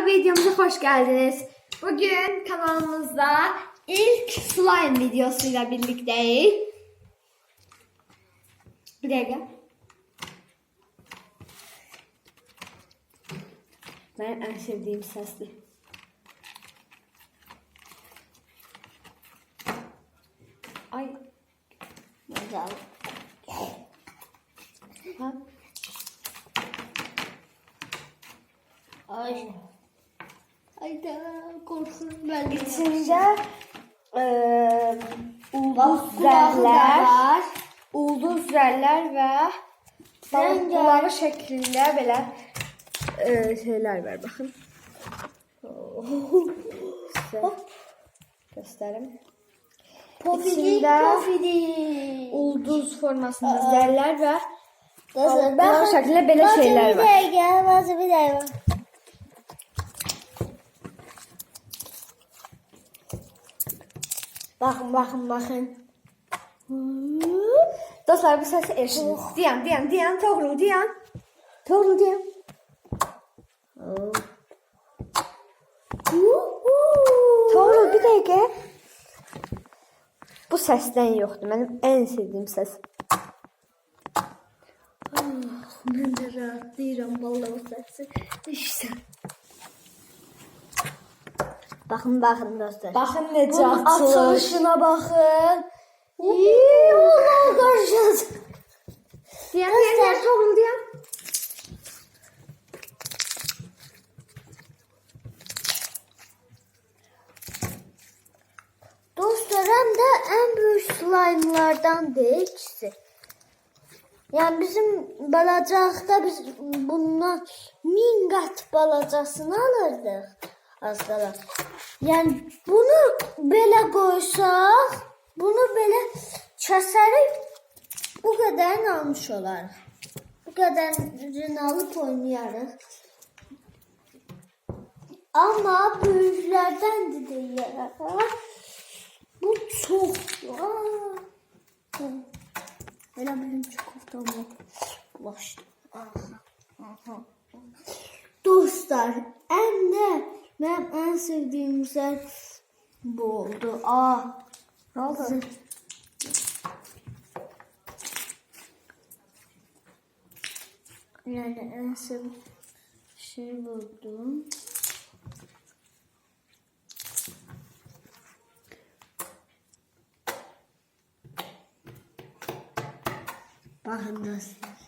Dostlar videomuza hoş geldiniz. Bugün kanalımızda ilk slime videosuyla birlikteyiz. Bir dakika. Ben en sevdiğim sesli. Ay. Güzel. Ha? Ay. Ayda korkuyorum ben. İçinde eee ulduz kulağı var. ulduz zərlər və balıq Rəngə- qulağı şəklində belə eee şeylər var. Sizə göstərim. Pofidik, İçində- pofidik. Ulduz formasında zərlər və Dostlar, balıq şəklində belə şeylər var. dakika, bakın bir dakika. Bakın, bakın, bakın. Dostlar bu səsi eşidin. Dayan, dayan, dayan, doğru, dayan. Doğru, dayan. Doğru, bir dəqiqə. Bu səsdən yoxdur. Mənim ən sevdiyim səs. Ben de rahatlayıram vallahi bu sesi. İşte. Bakın bakın dostlar. Baxın necə Bunun açılır. açılışına bakın. İyi, Allah karşıladı. Dayan, dayan, dayan, doğru, dayan. Dostlar hem de en büyük slime'lardan değil ikisi. Yani bizim balacakta biz bundan min kat balacasını alırdık aslında. Yani bunu böyle koysak, bunu böyle keserek bu kadarını almış olar. Bu kadarını alıp oynayarız. Ama büyüklerden de değil. Bu çok. Aa. Hele benim çikolatam. Ulaştı. Dostlar, en de benim en sevdiğim güzel bu oldu. Aa. Ne oldu? Yani en sevdiğim şey buldum. Bakın dostlar.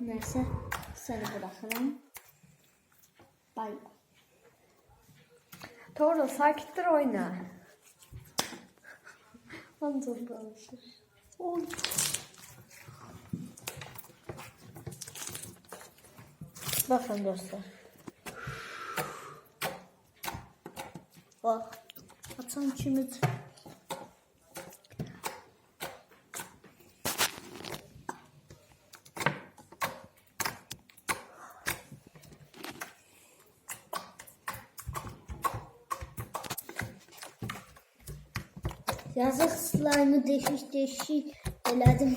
Neyse sarı bırakalım. Bay bay. Doğru, sakittir oyna. Ancak alışır. Oy. Bakın dostlar. Bak. Atan içimiz. Yazık slime'ı deşik deşik elədim.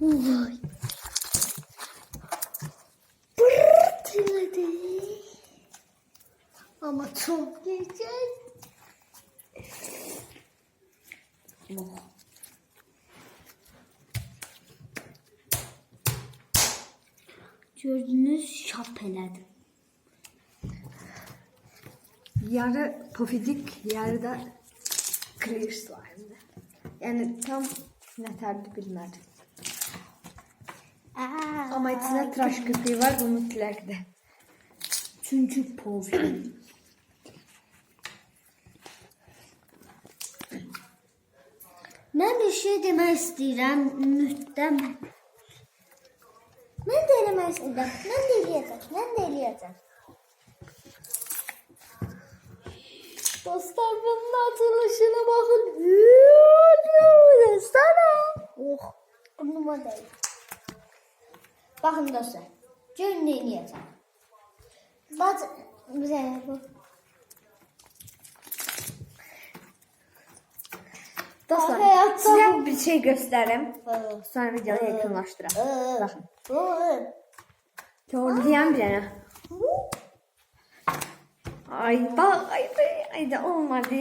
Vay. Bırt elədi. Ama çok güzel. Oh. Gördünüz şap elədim. Yarı pofidik, yarı da clear slime'dı. Yani tam nətərdir bilmədim. Aa, Amma içində tıraş köpüğü var, bu mütləqdir. Çünkü pofi. Ben bir şey demek istedim. Mühtem. Ben de demek istedim. Ben de eləyəcəm. Ben de eləyəcəm. Dostlar bunun açılışına bakın. Sana. Oh. Değil. Bakın dostlar. Ne eləyəcəm. Bak. Güzel bu. Dostlar Hayatta- size bir şey göstereyim. Sonra videoyu yakınlaştıralım. Bakın. Diyen bir tane. Ay bak ay be ay da olmadı.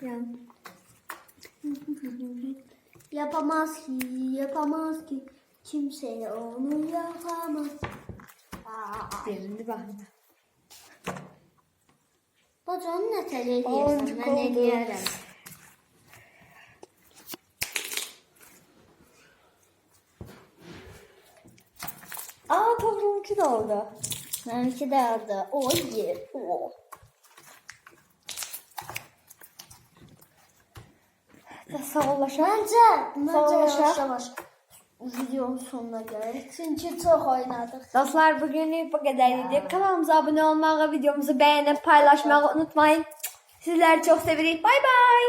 Yani. Yapamaz ki, yapamaz ki. Kimse onu yapamaz. Bakın. Bacı onu ne tele Boncuk ediyorsun? Ben eləyərəm. Aa toplumcu da oldu. Mənimki də oldu. O yer. O. Da sağollaşa. Məncə, məncə Sağollaşaq. yavaş yavaş videonun sonuna gəlirik. Çünki çox oynadıq. Dostlar bugünlük bu kadarıydı. Kanalımıza abone olmayı, videomuzu beğenip paylaşmayı unutmayın. Sizleri çok seviyoruz. Bay bay.